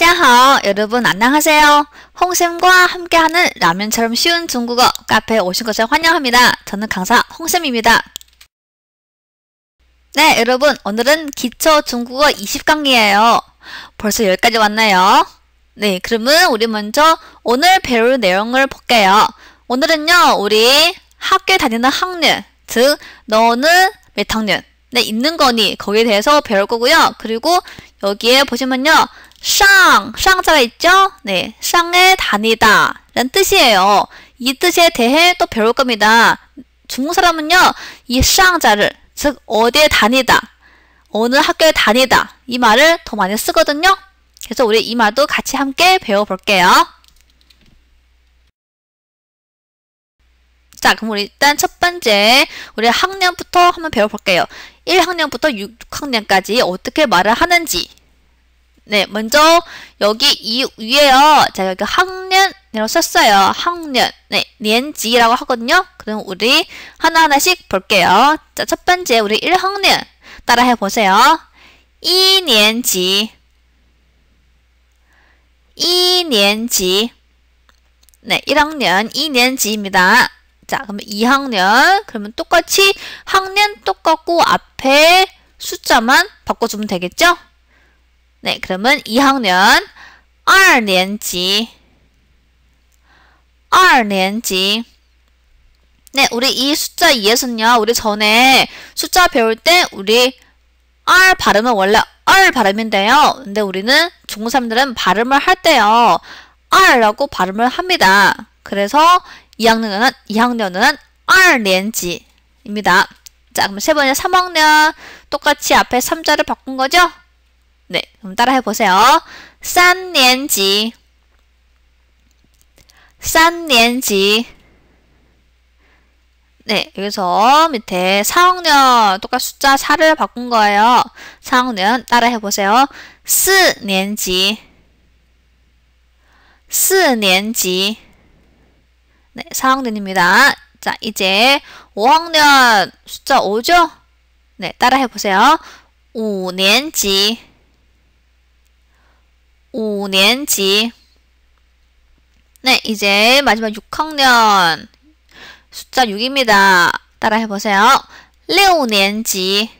大家好, 여러분 안녕하세요. 홍쌤과 함께하는 라면처럼 쉬운 중국어 카페에 오신 것을 환영합니다. 저는 강사 홍쌤입니다. 네, 여러분 오늘은 기초 중국어 20강이에요. 벌써 여기까지 왔나요? 네, 그러면 우리 먼저 오늘 배울 내용을 볼게요. 오늘은요, 우리 학교에 다니는 학년, 즉 너는 몇 학년? 네, 있는 거니 거기에 대해서 배울 거고요. 그리고 여기에 보시면요. 상, 상자가 있죠? 네, 상에 다니다 라는 뜻이에요. 이 뜻에 대해 또 배울 겁니다. 중국 사람은요. 이 상자를 즉 어디에 다니다 어느 학교에 다니다 이 말을 더 많이 쓰거든요. 그래서 우리 이 말도 같이 함께 배워볼게요. 자, 그럼 우리 일단 첫 번째 우리 학년부터 한번 배워볼게요. 1학년부터 6학년까지 어떻게 말을 하는지 네, 먼저 여기 이 위에요. 자, 여기 학년이라고 썼어요. 학년. 네, 년지라고 하거든요. 그럼 우리 하나하나씩 볼게요. 자, 첫 번째 우리 1학년 따라해 보세요. 2년지 2년지 네, 1학년 2년지입니다. 자, 그러면 2학년 그러면 똑같이 학년 똑같고 앞에 숫자만 바꿔주면 되겠죠? 네, 그러면 2학년 2년지 2년지 네, 우리 이 숫자 2에서는요. 우리 전에 숫자 배울 때 우리 R 발음은 원래 R 발음인데요. 근데 우리는 중3들은 발음을 할 때요. R라고 발음을 합니다. 그래서 2학년은 2학년은 2년지입니다. 자, 그럼 세 번째 3학년 똑같이 앞에 3자를 바꾼 거죠? 네, 그럼 따라 해보세요. 3年级 3年级 네, 여기서 밑에 4학년 똑같이 숫자 4를 바꾼 거예요. 4학년 따라 해보세요. 4年级 4年级 네, 4학년입니다. 자, 이제 5학년 숫자 5죠? 네, 따라 해보세요. 5年级 5年级 네, 이제 마지막 6학년 숫자 6입니다. 따라 해보세요. 6年级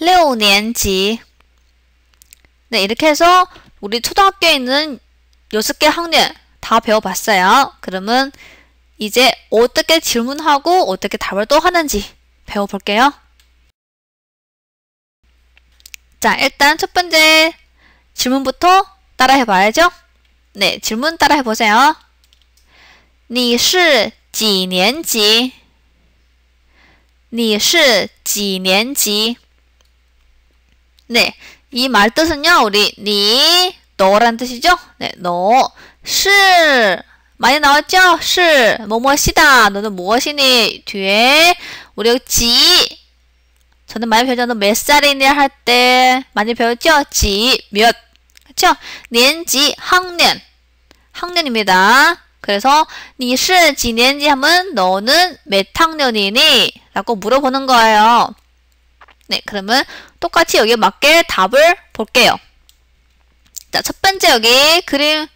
6年级 네, 이렇게 해서 우리 초등학교에 있는 6개 학년 다 배워봤어요. 그러면 이제 어떻게 질문하고 어떻게 답을 또 하는지 배워볼게요. 자, 일단 첫 번째 질문부터 따라 해봐야죠. 네, 질문 따라 해보세요. 你是几年级?你是几年级? 네, 이 말 뜻은요, 우리 니, 너란 뜻이죠? 네, 너, 是 많이 나왔죠? 是 뭐뭐시다. 너는 무엇이니? 뒤에 우리 여기 지 저는 많이 배웠죠. 몇 살이니 할 때 많이 배웠죠? 지, 몇. 그쵸? 년지, 학년. 학년입니다. 그래서 你是几年级 하면 너는 몇 학년이니? 라고 물어보는 거예요. 네, 그러면 똑같이 여기에 맞게 답을 볼게요. 자, 첫 번째 여기 그림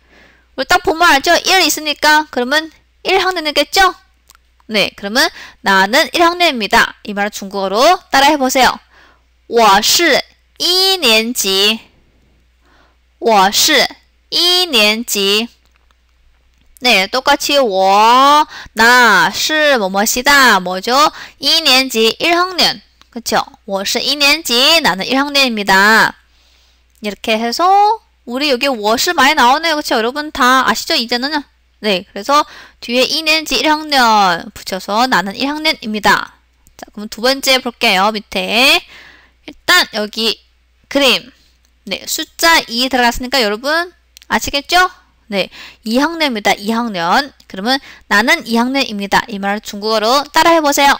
우리 딱 보면 알죠? 1 있으니까 그러면 1학년이겠죠? 네, 그러면 나는 1학년입니다. 이 말을 중국어로 따라해 보세요. 我是一年级. 我是一年级. 네, 똑같이 我, 나, 是 뭐뭐시다. 뭐죠? 2年级 1학년. 그쵸? 我是一年级. 나는 1학년입니다. 이렇게 해서 우리 여기 我是 많이 나오네요. 그쵸? 여러분 다 아시죠? 이제는 네, 그래서 뒤에 2년지 1학년 붙여서 나는 1학년입니다. 자, 그럼 두 번째 볼게요. 밑에 일단 여기 그림 네, 숫자 2 들어갔으니까 여러분 아시겠죠? 네, 2학년입니다. 2학년. 그러면 나는 2학년입니다. 이 말을 중국어로 따라해 보세요.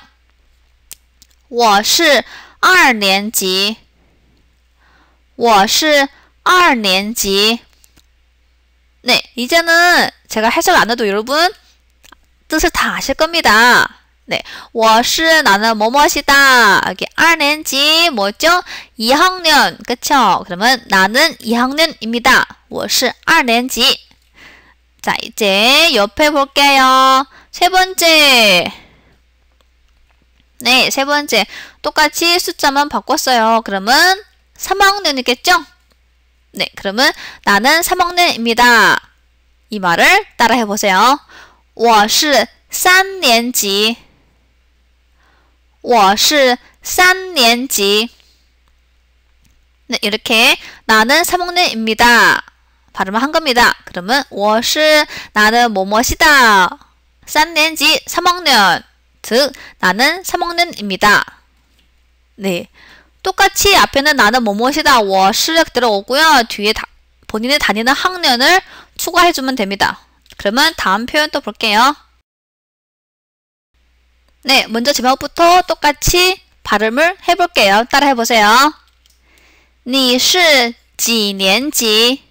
我是二年级.我是二年级. 네, 이제는 제가 해설 안 해도 여러분 뜻을 다 아실 겁니다. 네, 我是 나는 뭐뭐시다. 여기 2年级 뭐죠? 2학년. 그쵸? 그러면 나는 2학년입니다. 我是 2年级. 자, 이제 옆에 볼게요. 세 번째. 네, 세 번째. 똑같이 숫자만 바꿨어요. 그러면 3학년이겠죠? 네, 그러면 나는 3학년입니다. 이 말을 따라해 보세요. 我是三年级 我是三年级 네, 이렇게 나는 3학년입니다. 발음을 한 겁니다. 그러면 我是 나는 뭐뭐시다. 3年级 3학년 즉 나는 3학년입니다. 네. 똑같이 앞에는 나는 뭐뭐시다. 我是 들어오고요. 뒤에 다, 본인이 다니는 학년을 추가해주면 됩니다. 그러면 다음 표현 또 볼게요. 네, 먼저 제목부터 똑같이 발음을 해볼게요. 따라 해보세요. 你是几年级?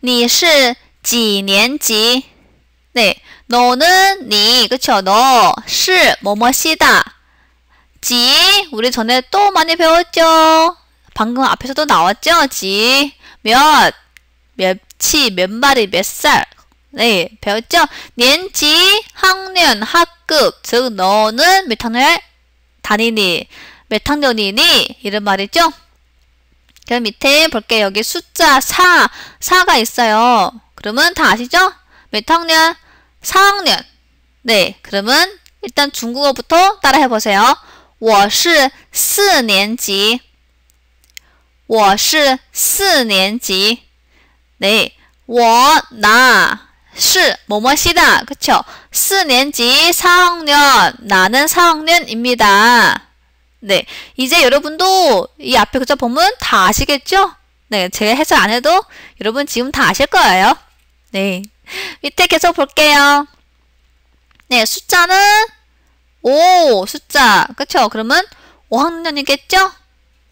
你是几年级? 네, 너는 니, 그쵸? 너, 是 뭐뭐시다. 지, 우리 전에 또 많이 배웠죠? 방금 앞에서도 나왔죠? 지, 몇, 몇치, 몇 마리, 몇 살. 네, 배웠죠? 년지, 학년, 학급, 즉 너는 몇 학년 다니니, 몇 학년이니 이런 말이죠. 그럼 밑에 볼게요. 여기 숫자 4, 4가 있어요. 그러면 다 아시죠? 몇 학년? 4학년. 네, 그러면 일단 중국어부터 따라 해보세요. 我是四年级.我是四年级. 네, 我나 是 뭐뭐시다. 그쵸? 4年级 4학년 나는 4학년입니다. 네, 이제 여러분도 이 앞에 그저 보면 다 아시겠죠? 네, 제가 해설 안 해도 여러분 지금 다 아실 거예요. 네, 밑에 계속 볼게요. 네, 숫자는 5 숫자 그쵸? 그러면 5학년이겠죠?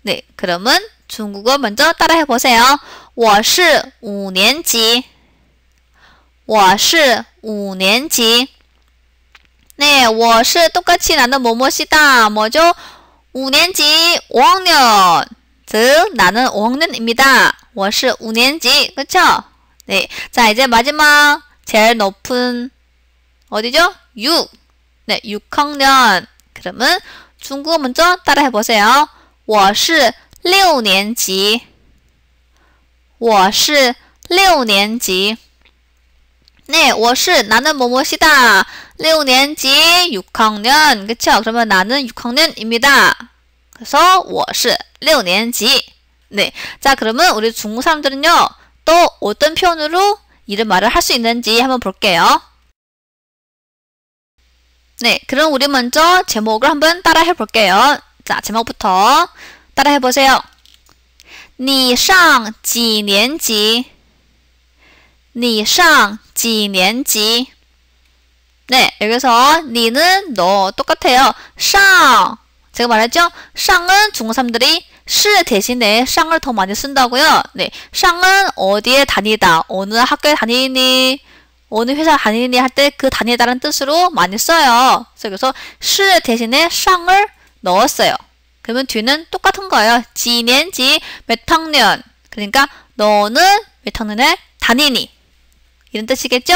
네, 그러면 중국어 먼저 따라해 보세요. 我是五年级 我是五年级. 네, 我是 똑같이 나는 뭐뭐시다. 뭐죠? 5年级, 5학년. 즉, 나는 5학년입니다. 我是 5年级. 그쵸? 네. 자, 이제 마지막, 제일 높은, 어디죠? 6. 네, 6학년. 그러면 중국어 먼저 따라 해보세요. 我是六年级.我是六年级. 네, 我是 나는 뭐뭐시다. 6年级 6학년. 그쵸? 그러면 나는 6학년입니다. 그래서 我是 6年级. 네. 자, 그러면 우리 중국 사람들은요. 또 어떤 표현으로 이런 말을 할 수 있는지 한번 볼게요. 네, 그럼 우리 먼저 제목을 한번 따라 해볼게요. 자, 제목부터 따라 해보세요. 你上几年级? 니 상, 지, 년지. 네, 여기서 니는 너 똑같아요. 상. 제가 말했죠? 상은 중고3들이 시 대신에 상을 더 많이 쓴다고요. 네, 상은 어디에 다니다, 어느 학교에 다니니, 어느 회사 다니니 할 때 그 다니다라는 뜻으로 많이 써요. 그래서 시 대신에 상을 넣었어요. 그러면 뒤는 똑같은 거예요. 지년지 몇 학년. 그러니까 너는 몇 학년에 다니니. 이런 뜻이겠죠?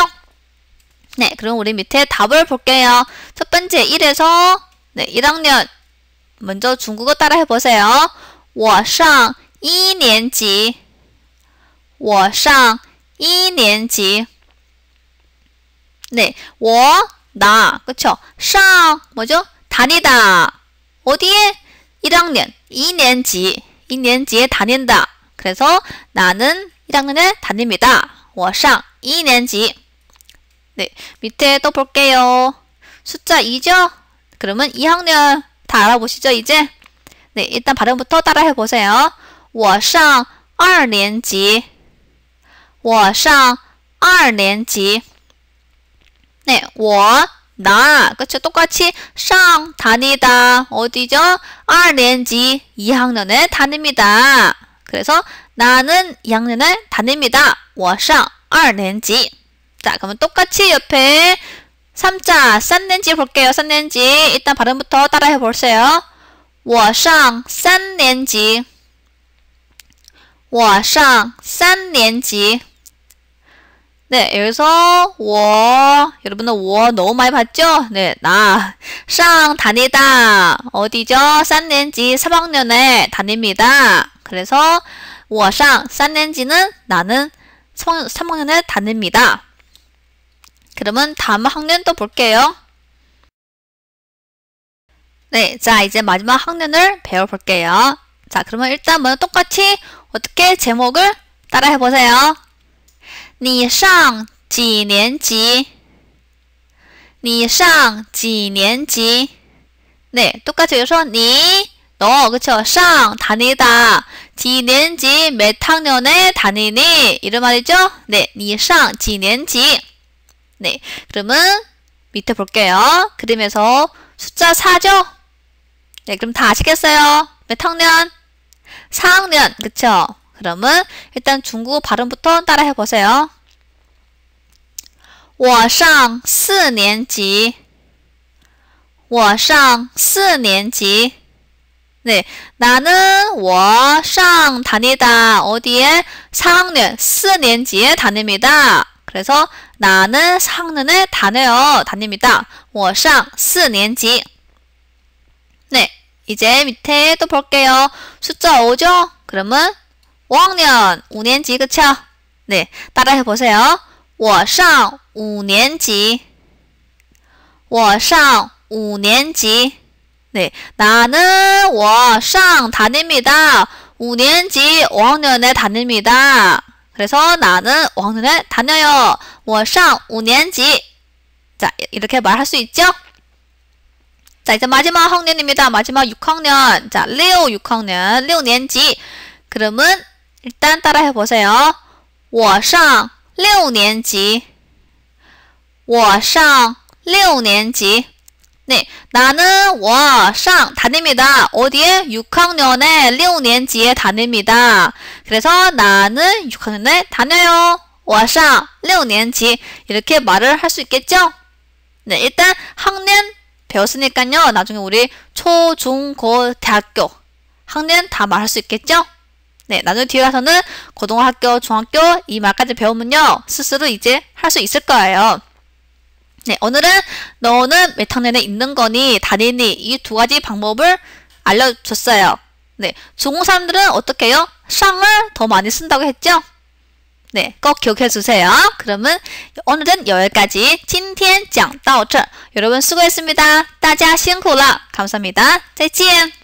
네, 그럼 우리 밑에 답을 볼게요. 첫 번째 1에서 네, 1학년 먼저 중국어 따라 해보세요. 我上一年级我上一年级 네, 我, 나, 그쵸? 上, 뭐죠? 다니다. 어디에? 1학년, 2년지, 2년지에 다닌다. 그래서 나는 1학년에 다닙니다. 我上 2年级. 네, 밑에 또 볼게요. 숫자 2죠? 그러면 2학년 다 알아보시죠, 이제? 네, 일단 발음부터 따라해 보세요. 我上 2年级. 我上 2年级. 네, 我, 나, 그쵸? 똑같이 상, 다니다. 어디죠? 2年级, 2학년에 다닙니다. 그래서 나는 2학년에 다닙니다. 我上 2年级. 자, 그러면 똑같이 옆에 3자 싼年지 볼게요. 싼年지 일단 발음부터 따라해 보세요. 我上三年级我上三年级 네, 여기서 我 여러분은 我 너무 많이 봤죠? 네, 나 상 다니다 어디죠? 3年지 3학년에 다닙니다. 그래서 我上 3年지는 나는 3학년에 다닙니다. 그러면 다음 학년 또 볼게요. 네, 자 이제 마지막 학년을 배워볼게요. 자, 그러면 일단 먼저 똑같이 어떻게 제목을 따라해 보세요. 你上几年级?你上几年级? 네, 똑같이 여기서 니, 너, 그쵸? 상, 다니다. 几年级, 몇 학년에 다니니? 이런 말이죠? 네, 你上几年级? 네, 그러면 밑에 볼게요. 그림에서 숫자 4죠? 네, 그럼 다 아시겠어요? 몇 학년? 4학년, 그쵸? 그러면 일단 중국어 발음부터 따라해 보세요. 我上四年级我上四年级 네, 나는 我上 다니다. 어디에? 4학년 4年级에 다닙니다. 그래서 나는 4학년에 다녀요. 다닙니다. 我上4年级 네, 이제 밑에 또 볼게요. 숫자 5죠? 그러면 5학년 5年级 그쵸? 네, 따라해 보세요. 我上5年级我上5年级 네, 나는 我上 다닙니다. 5年级 5학년에 다닙니다. 그래서 나는 5학년에 다녀요. 我上 5年级 자, 이렇게 말할 수 있죠? 자, 이제 마지막 학년입니다. 마지막 6학년. 자, 레오 6학년, 6年级. 그러면 일단 따라해 보세요. 我上6年级我上6年级 네, 나는 워상 다닙니다. 어디에? 6학년에 6년지에 다닙니다. 그래서 나는 6학년에 다녀요. 워상 6년지 이렇게 말을 할 수 있겠죠? 네, 일단 학년 배웠으니까요. 나중에 우리 초, 중, 고, 대학교 학년 다 말할 수 있겠죠? 네, 나중에 뒤에 가서는 고등학교, 중학교 이 말까지 배우면요. 스스로 이제 할 수 있을 거예요. 네, 오늘은 너는 몇 학년에 있는 거니, 다니니 이 두 가지 방법을 알려줬어요. 네, 중3들은 어떻게 해요? 쌍을 더 많이 쓴다고 했죠? 네, 꼭 기억해 주세요. 그러면 오늘은 여기까지 今天讲到这 여러분 수고했습니다. 大家辛苦了. 감사합니다. 再见.